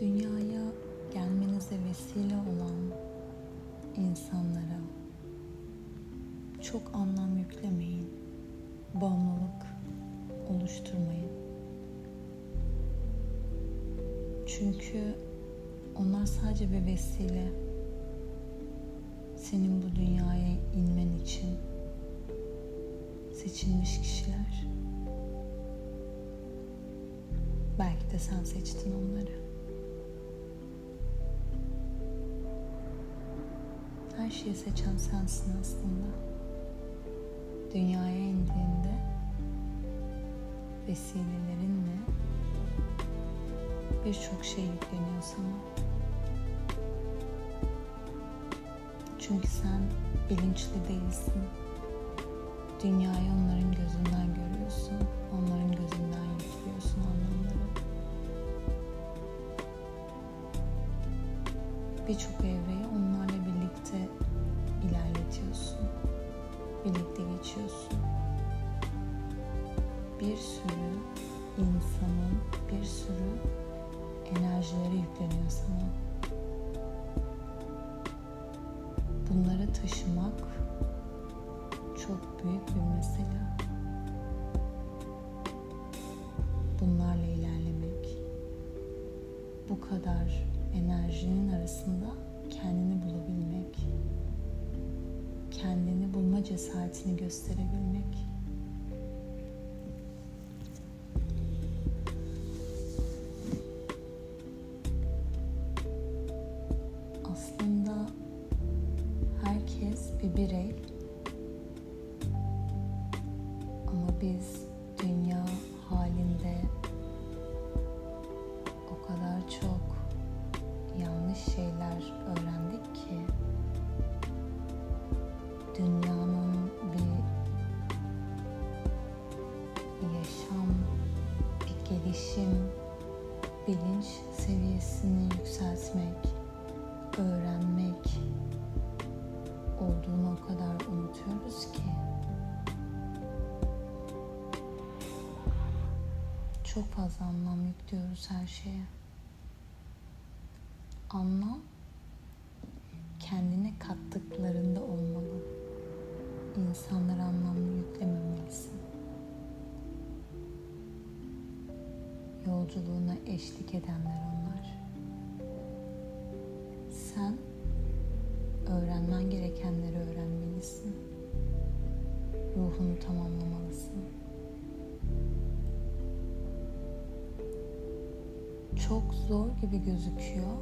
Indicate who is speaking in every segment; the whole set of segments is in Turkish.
Speaker 1: dünyaya gelmenize vesile olan insanlara çok anlam yüklemeyin. Bağımlılık oluşturmayın. Çünkü onlar sadece bir vesile. Senin bu dünyaya inmen için seçilmiş kişiler. Belki de sen seçtin onları. Her şeyi seçen sensin aslında. Dünyaya indiğinde vesilelerinle birçok şey yükleniyor sana. Çünkü sen bilinçli değilsin. Dünyayı onların gözünden görüyorsun. Onların gözünden yüklüyorsun anlamları. Birçok evreyi onlarla Birlikte geçiyorsun. Bir sürü insanın bir sürü enerjileri yükleniyor sana. Bunları taşımak çok büyük bir mesele. Bunlarla ilerlemek, bu kadar enerjinin arasında cesaretini gösterebilmek. Çok fazla anlam yüklüyoruz her şeye. Anlam kendine kattıklarında olmalı. İnsanlara anlamlı yüklememelisin. Yolculuğuna eşlik edenler onlar. Sen öğrenmen gerekenleri öğrenmelisin. Ruhunu tamamlamalısın. Çok zor gibi gözüküyor.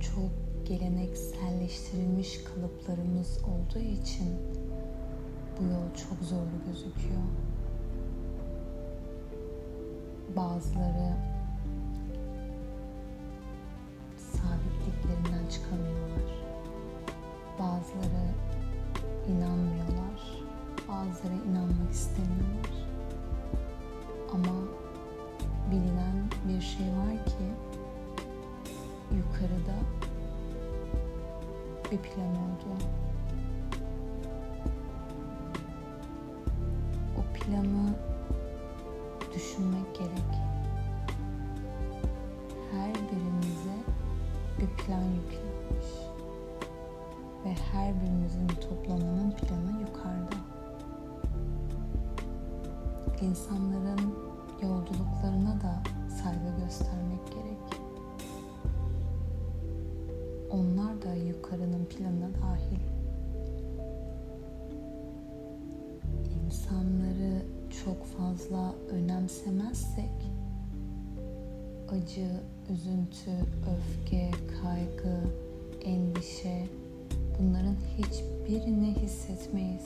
Speaker 1: Çok gelenekselleştirilmiş kalıplarımız olduğu için bu yol çok zorlu gözüküyor. Bazıları sabitliklerinden çıkamıyorlar. Bazıları inanmıyorlar. Bir plan oldu. O planı düşünmek gerek. Her birimize bir plan yüklenmiş. Ve her birimizin toplamının planı yukarıda. İnsanların da yukarının planına dahil. İnsanları çok fazla önemsemezsek acı, üzüntü, öfke, kaygı, endişe bunların hiçbirini hissetmeyiz.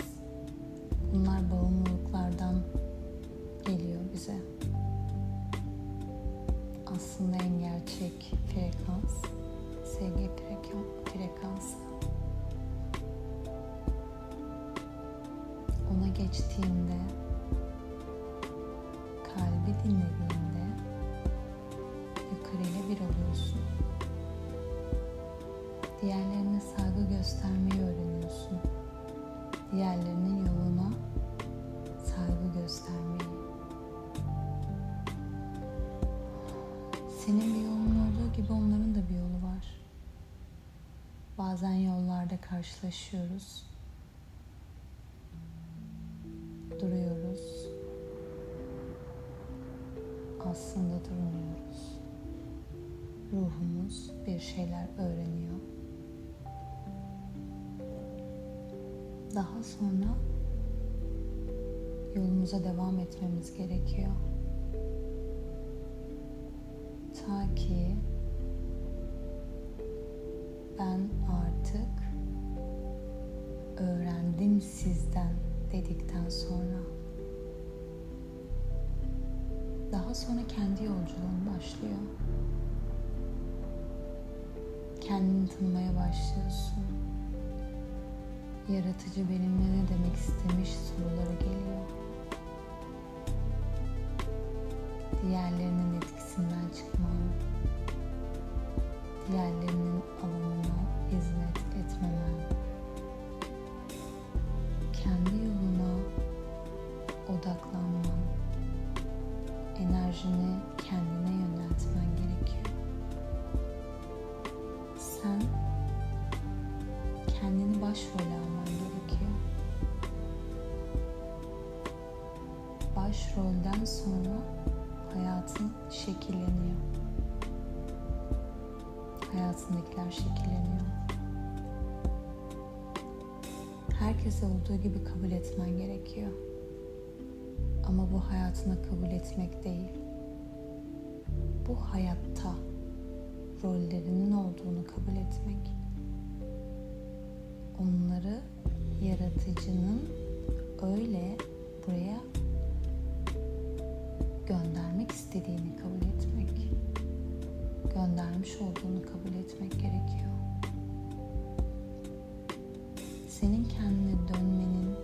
Speaker 1: Bunlar bağımlılıklardan geliyor bize. Aslında en gerçek frekans Diğerlerine saygı göstermeyi öğreniyorsun. Diğerlerinin yoluna saygı göstermeyi. Senin bir yolun olduğu gibi onların da bir yolu var. Bazen yollarda karşılaşıyoruz. Duruyoruz. Aslında durmuyoruz. Ruhumuz bir şeyler öğreniyor. Daha sonra yolumuza devam etmemiz gerekiyor. Ta ki ben artık öğrendim sizden dedikten sonra daha sonra kendi yolculuğun başlıyor. Kendini tanımaya başlıyorsun. Yaratıcı benimle ne demek istemiş soruları geliyor. Diğerlerinin etkisinden çıkman, diğerlerinin alanına hizmet etmemen, kendi yoluna odaklanman, enerjini kendine yöneltmen gerekiyor. Sen kendini başrole alman Hayatındakiler şekilleniyor. Herkese olduğu gibi kabul etmen gerekiyor. Ama bu hayatına kabul etmek değil. Bu hayatta rollerinin olduğunu kabul etmek. Onları yaratıcının öyle buraya göndermek istediğini kabul etmek. Göndermiş olduğunu kabul etmek gerekiyor. Senin kendine dönmenin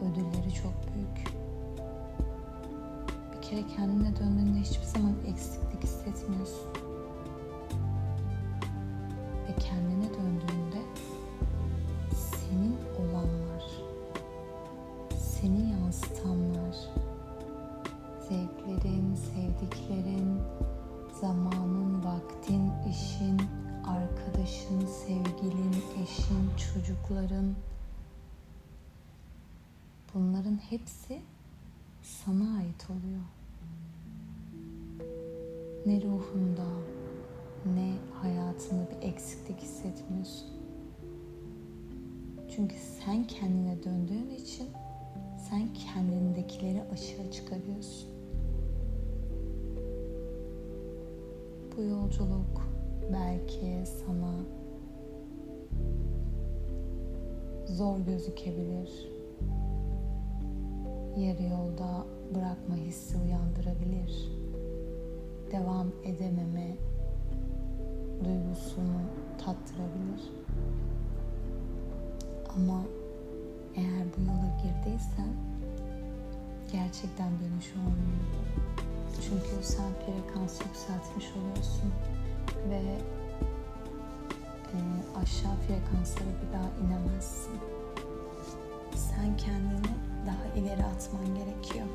Speaker 1: ödülleri çok büyük. Bir kere kendine döndüğünde hiçbir zaman eksiklik hissetmiyorsun. Bunların hepsi sana ait oluyor. Ne ruhunda ne hayatında bir eksiklik hissetmiyorsun. Çünkü sen kendine döndüğün için sen kendindekileri açığa çıkarıyorsun. Bu yolculuk belki sana zor gözükebilir. Yarı yolda bırakma hissi uyandırabilir. Devam edememe duygusunu tattırabilir. Ama eğer bu yola girdiysen gerçekten dönüş olmuyor. Çünkü sen frekans yükseltmiş oluyorsun ve e, aşağı frekanslara bir daha inemezsin. Sen kendini daha ileri atman gerekiyor.